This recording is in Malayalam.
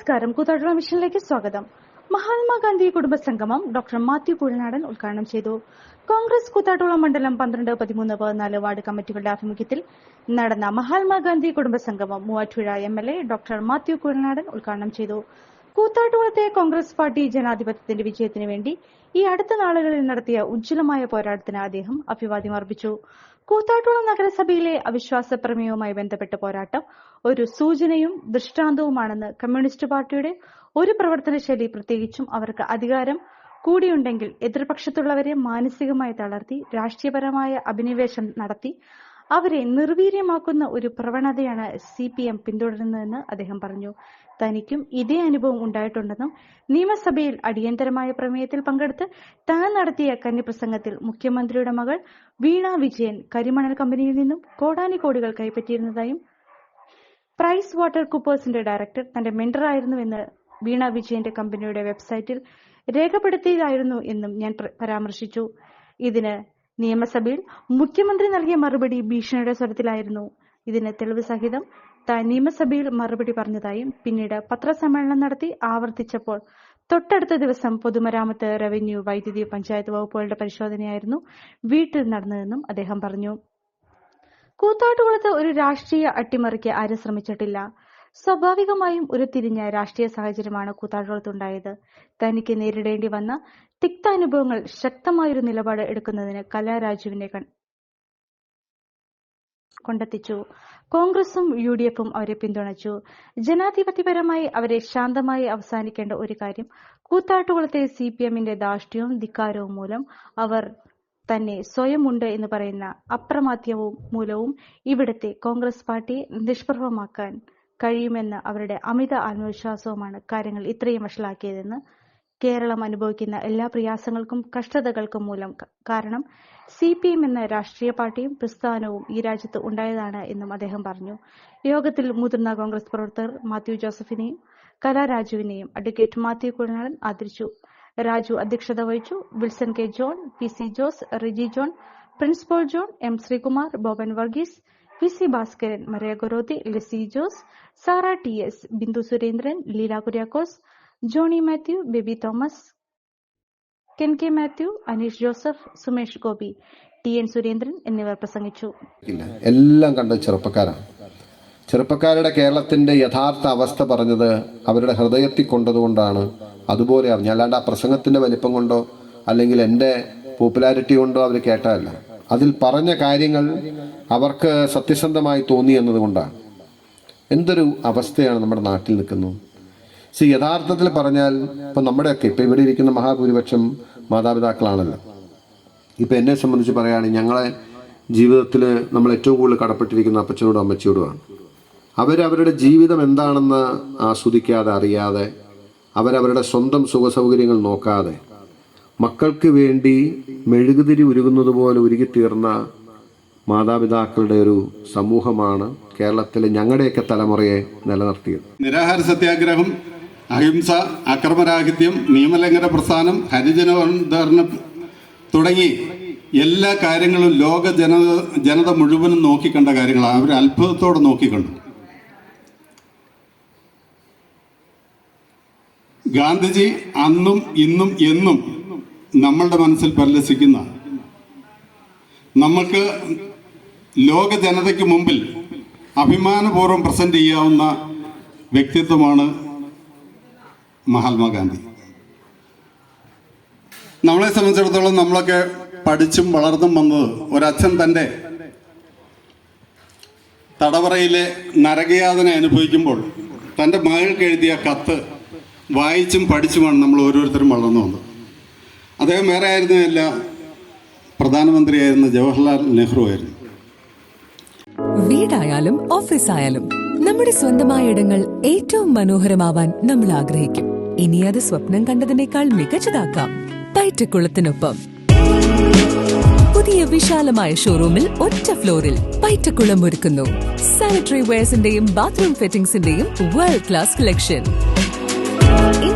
നമസ്കാരം. കൂത്താട്ടുള്ള മിഷനിലേക്ക് സ്വാഗതം. മഹാത്മാഗാന്ധി കുടുംബസംഗമം ഡോക്ടർ മാത്യു കുഴനാടൻ ഉദ്ഘാടനം ചെയ്തു. കോൺഗ്രസ് കൂത്താട്ടുള്ള മണ്ഡലം പന്ത്രണ്ട് പതിമൂന്ന് പതിനാല് വാർഡ് കമ്മിറ്റികളുടെ ആഭിമുഖ്യത്തിൽ നടന്ന Mahatma Gandhi കുടുംബസംഗമം Muvattupuzha M L A doctor Mathew Kuzhalnadan ഉദ്ഘാടനം ചെയ്തു. കൂത്താട്ടുകുളത്തെ കോൺഗ്രസ് പാർട്ടി ജനാധിപത്യത്തിന്റെ വിജയത്തിനു വേണ്ടി ഈ അടുത്ത നാളുകളിൽ നടത്തിയ ഉജ്ജ്വലമായ പോരാട്ടത്തിന് അദ്ദേഹം അഭിവാദ്യം അർപ്പിച്ചു. കൂത്താട്ടുകുളം നഗരസഭയിലെ അവിശ്വാസ പ്രമേയവുമായി ബന്ധപ്പെട്ട പോരാട്ടം ഒരു സൂചനയും ദൃഷ്ടാന്തവുമാണെന്ന് കമ്മ്യൂണിസ്റ്റ് പാർട്ടിയുടെ ഒരു പ്രവർത്തന ശൈലി പ്രത്യേകിച്ചും അവർക്ക് അധികാരം കൂടിയുണ്ടെങ്കിൽ എതിർപക്ഷത്തുള്ളവരെ മാനസികമായി തളർത്തി രാഷ്ട്രീയപരമായ അഭിനിവേശം നടത്തി അവരെ നിർവീര്യമാക്കുന്ന ഒരു പ്രവണതയാണ് സി പി എം പിന്തുടരുന്നതെന്ന് അദ്ദേഹം പറഞ്ഞു. തനിക്കും ഇതേ അനുഭവം ഉണ്ടായിട്ടുണ്ടെന്നും നിയമസഭയിൽ അടിയന്തരമായ പ്രമേയത്തിൽ പങ്കെടുത്ത് താൻ നടത്തിയ കന്നിപ്രസംഗത്തിൽ മുഖ്യമന്ത്രിയുടെ മകൾ വീണ വിജയൻ കരിമണൽ കമ്പനിയിൽ നിന്നും കോടാനുകോടികൾ കൈപ്പറ്റിയിരുന്നതായും പ്രൈസ് വാട്ടർ കുപ്പേഴ്സിന്റെ ഡയറക്ടർ തന്റെ മെന്ററായിരുന്നുവെന്ന് വീണ വിജയന്റെ കമ്പനിയുടെ വെബ്സൈറ്റിൽ രേഖപ്പെടുത്തിയതായിരുന്നു എന്നും ഞാൻ പരാമർശിച്ചു. ഇതിന് നിയമസഭയിൽ മുഖ്യമന്ത്രി നൽകിയ മറുപടി ഭീഷണിയുടെ സ്വരത്തിലായിരുന്നു. ഇതിന് തെളിവ് സഹിതം താൻ നിയമസഭയിൽ മറുപടി പറഞ്ഞതായും പിന്നീട് പത്രസമ്മേളനം നടത്തി ആവർത്തിച്ചപ്പോൾ തൊട്ടടുത്ത ദിവസം പൊതുമരാമത്ത് റവന്യൂ വൈദ്യുതി പഞ്ചായത്ത് വകുപ്പുകളുടെ പരിശോധനയായിരുന്നു വീട്ടിൽ നടന്നതെന്നും അദ്ദേഹം പറഞ്ഞു. കൂത്താട്ടുകുളത്ത് ഒരു രാഷ്ട്രീയ അട്ടിമറിക്ക് ആരും ശ്രമിച്ചിട്ടില്ല. സ്വാഭാവികമായും ഉരുത്തിരിഞ്ഞ തിരിഞ്ഞ രാഷ്ട്രീയ സാഹചര്യമാണ് കൂത്താട്ടുകുളത്തുണ്ടായത് തനിക്ക് നേരിടേണ്ടി വന്ന തിക്താനുഭവങ്ങൾ ശക്തമായൊരു നിലപാട് എടുക്കുന്നതിന് കലാരാജുവിനെ കൊണ്ടെത്തിച്ചു. കോൺഗ്രസും യു ഡി എഫും അവരെ പിന്തുണച്ചു. ജനാധിപത്യപരമായി അവരെ ശാന്തമായി അവസാനിക്കേണ്ട ഒരു കാര്യം കൂത്താട്ടുകുളത്തെ സി പി എമ്മിന്റെ ധാർഷ്ട്യവും ധിക്കാരവും മൂലം അവർ തന്നെ സ്വയം ഉണ്ട് എന്ന് പറയുന്ന അപ്രമാദ്യവും മൂലവും ഇവിടുത്തെ കോൺഗ്രസ് പാർട്ടിയെ നിഷ്പ്രഭമാക്കാൻ കഴിയുമെന്ന അവരുടെ അമിത ആത്മവിശ്വാസവുമാണ് കാര്യങ്ങൾ ഇത്രയും വഷളാക്കിയതെന്ന് കേരളം അനുഭവിക്കുന്ന എല്ലാ പ്രയാസങ്ങൾക്കും കഷ്ടതകൾക്കും മൂലം കാരണം സി പി എം എന്ന രാഷ്ട്രീയ പാർട്ടിയും പ്രസ്ഥാനവും ഈ രാജ്യത്ത് ഉണ്ടായതാണ് എന്നും അദ്ദേഹം പറഞ്ഞു. യോഗത്തിൽ മുതിർന്ന കോൺഗ്രസ് പ്രവർത്തകർ മാത്യു ജോസഫിനെയും കലാരാജുവിനെയും അഡ്വക്കേറ്റ് മാത്യു കുഴനാടൻ ആദരിച്ചു. രാജു അധ്യക്ഷത വഹിച്ചു. Wilson K John P C Jose Riji John principal John M Sreekumar Boban Varghese V C Bhaskaran Maria Gorothy Lissy Jose Sara T S Bindu Surendran Leela Kuriakose Johny Mathew Baby Thomas Ken K Mathew Aneesh Joseph Sumesh Gopi T N Surendran എന്നിവർ പ്രസംഗിച്ചു. എല്ലാം കണ്ട ചെറുപ്പക്കാരാണ്. ചെറുപ്പക്കാരുടെ കേരളത്തിന്റെ യഥാർത്ഥ അവസ്ഥ പറഞ്ഞത് അവരുടെ ഹൃദയത്തിൽ കൊണ്ടതുകൊണ്ടാണ്. അതുപോലെ അറിഞ്ഞു അല്ലാണ്ട് ആ പ്രസംഗത്തിന്റെ വലിപ്പം കൊണ്ടോ അല്ലെങ്കിൽ എന്റെ പോപ്പുലാരിറ്റി കൊണ്ടോ അവർ കേട്ടതല്ല. അതിൽ പറഞ്ഞ കാര്യങ്ങൾ അവർക്ക് സത്യസന്ധമായി തോന്നി എന്നതുകൊണ്ടാണ്. എന്തൊരു അവസ്ഥയാണ് നമ്മുടെ നാട്ടിൽ നിൽക്കുന്നത്? സി യഥാർത്ഥത്തിൽ പറഞ്ഞാൽ ഇപ്പം നമ്മുടെയൊക്കെ ഇപ്പം ഇവിടെ ഇരിക്കുന്ന മഹാഭൂരിപക്ഷം മാതാപിതാക്കളാണല്ലോ. ഇപ്പം എന്നെ സംബന്ധിച്ച് പറയുകയാണെങ്കിൽ ഞങ്ങളെ ജീവിതത്തിൽ നമ്മൾ ഏറ്റവും കൂടുതൽ കടപ്പെട്ടിരിക്കുന്ന അപ്പച്ചനോടും അമ്മച്ചിയോടുമാണ്. അവരവരുടെ ജീവിതം എന്താണെന്ന് ആസ്വദിക്കാതെ അറിയാതെ അവരവരുടെ സ്വന്തം സുഖസൗകര്യങ്ങൾ നോക്കാതെ മക്കൾക്ക് വേണ്ടി മെഴുകുതിരി ഉരുകുന്നത് പോലെ ഉരുകിത്തീർന്ന മാതാപിതാക്കളുടെ ഒരു സമൂഹമാണ് കേരളത്തിലെ ഞങ്ങളുടെയൊക്കെ തലമുറയെ നിലനിർത്തിയത്. നിരാഹാര സത്യാഗ്രഹം അഹിംസ അക്രമരാഹിത്യം നിയമലംഘന പ്രസ്ഥാനം ഹരിജനോദ്ധരണം തുടങ്ങി എല്ലാ കാര്യങ്ങളും ലോക ജനത ജനത മുഴുവനും നോക്കിക്കണ്ട കാര്യങ്ങളാണ്. അവർ അത്ഭുതത്തോടെ നോക്കിക്കണ്ടു. ഗാന്ധിജി അന്നും ഇന്നും എന്നും നമ്മളുടെ മനസ്സിൽ പരിലസിക്കുന്ന നമുക്ക് ലോക ജനതയ്ക്ക് മുമ്പിൽ അഭിമാനപൂർവം പ്രസന്റ് ചെയ്യാവുന്ന വ്യക്തിത്വമാണ് മഹാത്മാഗാന്ധി നമ്മളെ സംബന്ധിച്ചിടത്തോളം നമ്മളൊക്കെ പഠിച്ചും വളർന്നും വന്നത് ഒരച്ഛൻ തന്റെ തടവറയിലെ നരകയാതന അനുഭവിക്കുമ്പോൾ തന്റെ മകൾക്ക് എഴുതിയ കത്ത് വായിച്ചും പഠിച്ചുമാണ് നമ്മൾ ഓരോരുത്തരും വളർന്നു വന്നത്. അദ്ദേഹം വേറെ ആയിരുന്നില്ല പ്രധാനമന്ത്രിയായിരുന്ന ജവഹർലാൽ നെഹ്റു ആയിരുന്നു. വീടായാലും ഓഫീസായാലും നമ്മുടെ സ്വന്തമായ ഇടങ്ങൾ ഏറ്റവും മനോഹരമാവാൻ നമ്മൾ ആഗ്രഹിക്കും. ഇനി അത് സ്വപ്നം കണ്ടതിനേക്കാൾ മികച്ചതാക്കാം പൈറ്റക്കുളത്തിനൊപ്പം. പുതിയ വിശാലമായ ഷോറൂമിൽ ഒറ്റ ഫ്ലോറിൽ പൈറ്റക്കുളം ഒരുക്കുന്നു. സാനിറ്ററി വെയർസിന്റെയും ബാത്റൂം ഫിറ്റിംഗ്സിന്റെയും വേൾഡ് ക്ലാസ് കളക്ഷൻ